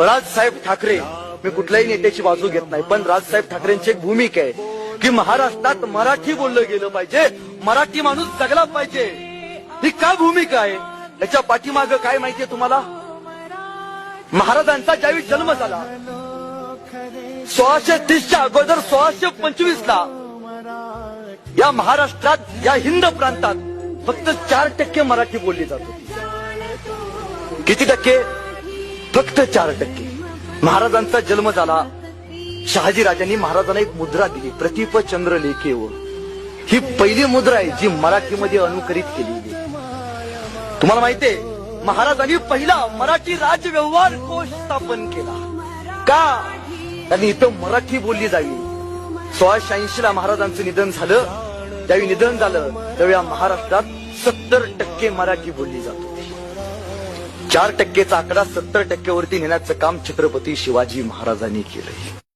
राजसाहेब ठाकरे. मी कुठल्याही नेत्याची बाजू घेत नाही पण राजसाहेब ठाकरेंची एक भूमिका आहे की महाराष्ट्रात मराठी बोललं गेलं पाहिजे मराठी माणूस जगला पाहिजे. ही काय भूमिका आहे? याच्या पाठीमाग काय माहितीये तुम्हाला? महाराजांचा ज्यावेळी जन्म झाला सोळाशे तीसच्या अगोदर सोळाशे पंचवीस ला या महाराष्ट्रात या हिंद प्रांतात फक्त चार टक्के मराठी बोलली जात. होती किती टक्के? फक्त चार टक्के. महाराजांचा जन्म झाला. शहाजी राजांनी महाराजांना एक मुद्रा दिली प्रतिप चंद्र लेखेव ही पहिली मुद्रा आहे जी मराठीमध्ये अनुकरित केली तुम्हाला माहितीये महाराजांनी पहिला मराठी राज्य व्यवहार कोश स्थापन केला. का? त्यांनी इथं मराठी बोलली जावी. सोळाशे ऐंशी ला महाराजांचं निधन झालं. त्यावेळी निधन झालं त्यावेळी या महाराष्ट्रात सत्तर टक्के मराठी बोलली जात होती. चार टक्केचा आकडा सत्तर टक्क्यावरती नेण्याचं काम छत्रपती शिवाजी महाराजांनी केलंय.